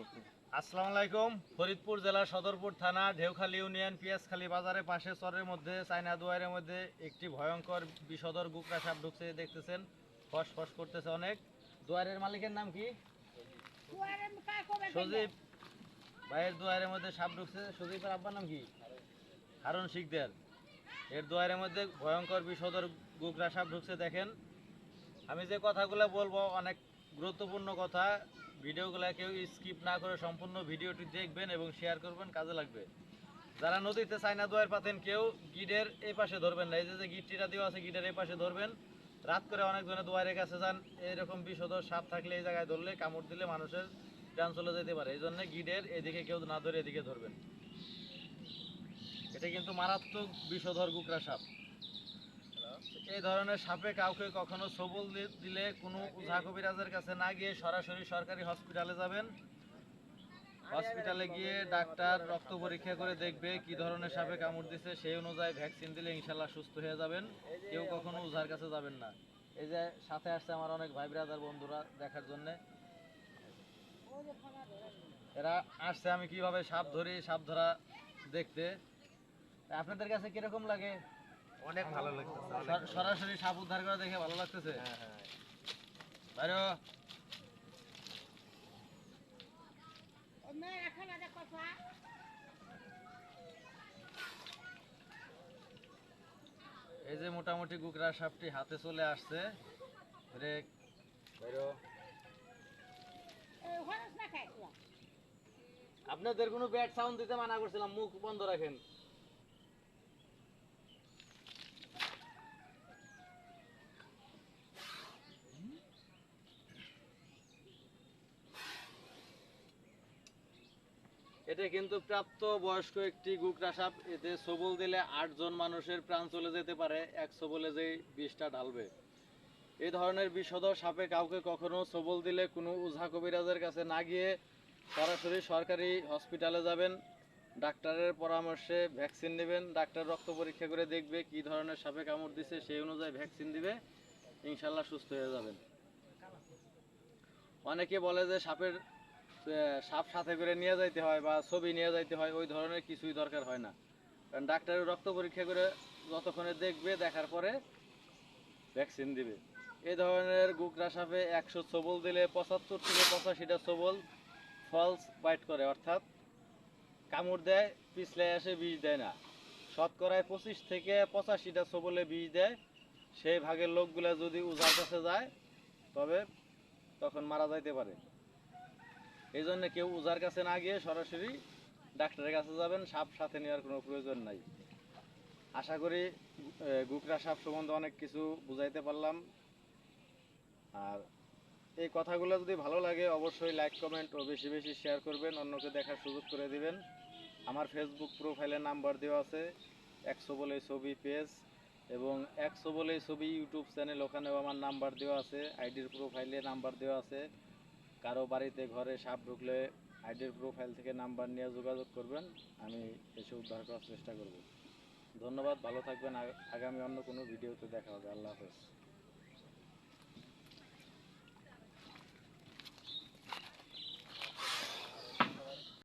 আসসালামু আলাইকুম ফরিদপুর জেলার সদরপুর থানা ঢেউখালী ইউনিয়ন পিয়াজখালী বাজারের পাশে চরের মধ্যে চায়না দুয়ারের মধ্যে একটি ভয়ঙ্কর বিষধর গুকরা সাপ ঢুকছে দেখতেছেন। ফস ফস করতেছে অনেক। দুয়ারের মালিকের নাম কি? সজীব। ভাইয়ের দুয়ারের মধ্যে সাপ ঢুকছে। সজীবের আব্বার নাম কি? হারুন শিকদার। এর দুয়ারের মধ্যে ভয়ঙ্কর বিষদর গুকরা সাপ ঢুকছে দেখেন। আমি যে কথাগুলো বলব অনেক গুরুত্বপূর্ণ কথা, ভিডিওগুলো কেউ স্কিপ না করে সম্পূর্ণ ভিডিওটি দেখবেন এবং শেয়ার করবেন, কাজে লাগবে। যারা নদীতে চায়না দোয়ার পাতেন, কেউ গিডের এই পাশে ধরবেন না। এই যে গিটটিটা দেওয়া আছে, গিডের এই পাশে ধরবেন। রাত করে অনেকজনে দোয়ারের কাছে যান, এরকম বিষধর সাপ থাকলে এই জায়গায় ধরলে, কামড় দিলে মানুষের প্রাণ চলে যেতে পারে। এই জন্য গিডের এদিকে কেউ না ধরে এদিকে ধরবেন। এটা কিন্তু মারাত্মক বিষধর গুকরা সাপ। এই ধরনের সাপে কাউকে কখনো সবল দিলে কোনো ওঝা কবিরাজের কাছে না গিয়ে সরাসরি সরকারি হসপিটালে যাবেন? হসপিটালে গিয়ে ডাক্তার রক্ত পরীক্ষা করে দেখবে কি ধরনের সাপে কামড় দিছে, সেই অনুযায়ী ভ্যাকসিন দিলে ইনশাল্লাহ সুস্থ হয়ে যাবেন। কেউ কখনো ওঝার কাছে যাবেন না। এই যে সাথে আসছে আমার অনেক ভাই ব্রাদার বন্ধুরা দেখার জন্য। এরা আসছে, আমি কীভাবে সাপ ধরি, সাপ ধরা দেখতে। আপনাদের কাছে কীরকম লাগে? অনেক ভালো লাগতেছে সরাসরি সাপ উদ্ধার করে দেখে ভালো লাগতেছে? হ্যাঁ হ্যাঁ। বাইরে। এই যে মোটামুটি গুকরা সাপটি হাতে চলে আসছে। ব্রেক। বাইরে। আপনাদের কোনো ব্যাড সাউন্ড দিতে মানা করছিলাম মুখ বন্ধ রাখেন। এটা কিন্তু প্রাপ্ত বয়স্ক একটি গুকরা সাপ, এতে সবল দিলে আটজন মানুষের প্রাণ চলে যেতে পারে, এক সবলে যেই বিষটা ঢালবে। এই ধরনের বিষধর সাপে কাউকে কখনো সবল দিলে কোনো ওঝা কবিরাজের কাছে না গিয়ে সরাসরি সরকারি হসপিটালে যাবেন, ডাক্তারের পরামর্শে ভ্যাকসিন নেবেন, ডাক্তার রক্ত পরীক্ষা করে দেখবে কি ধরনের সাপে কামড় দিছে সেই অনুযায়ী ভ্যাকসিন দিবে, ইনশাল্লাহ সুস্থ হয়ে যাবেন। অনেকে বলে যে সাপের সাপ সাথে করে নিয়ে যাইতে হয় বা ছবি নিয়ে যাইতে হয়, ওই ধরনের কিছুই দরকার হয় না। কারণ ডাক্তারের রক্ত পরীক্ষা করে যতক্ষণে দেখবে, দেখার পরে ভ্যাকসিন দিবে। এই ধরনের গুকরা সাপে একশো সবল দিলে, পঁচাত্তর থেকে পঁচাশিটা সবল ফলস বাইট করে, অর্থাৎ কামড় দেয়, পিছলে এসে বিষ দেয় না। শতকরায় পঁচিশ থেকে পঁচাশিটা সবলে বিষ দেয়। সেই ভাগের লোকগুলা যদি উজার কাছে যায়, তবে তখন মারা যাইতে পারে। এই জন্য কেউ উজার কাছে না গিয়ে সরাসরি ডাক্তারের কাছে যাবেন, সাপ সাথে নেওয়ার কোনো প্রয়োজন নাই। আশা করি গুকরা সাপ সম্বন্ধে অনেক কিছু বুঝাইতে পারলাম। আর এই কথাগুলো যদি ভালো লাগে, অবশ্যই লাইক কমেন্ট ও বেশি বেশি শেয়ার করবেন, অন্যকে দেখার সুযোগ করে দিবেন। আমার ফেসবুক প্রোফাইলে নাম্বার দেওয়া আছে, একশো বলে ছবি পেজ এবং একশো বলে ছবি ইউটিউব চ্যানেল ওখানেও আমার নাম্বার দেওয়া আছে আইডির প্রোফাইলে নাম্বার দেওয়া আছে। কারও বাড়িতে, ঘরে সাপ ঢুকলে আইডির প্রোফাইল থেকে নাম্বার নিয়ে যোগাযোগ করবেন, আমি এসে উদ্ধার করার চেষ্টা করব। ধন্যবাদ, ভালো থাকবেন আগামী অন্য কোনো ভিডিওতে দেখা হবে। আল্লাহ হাফেজ।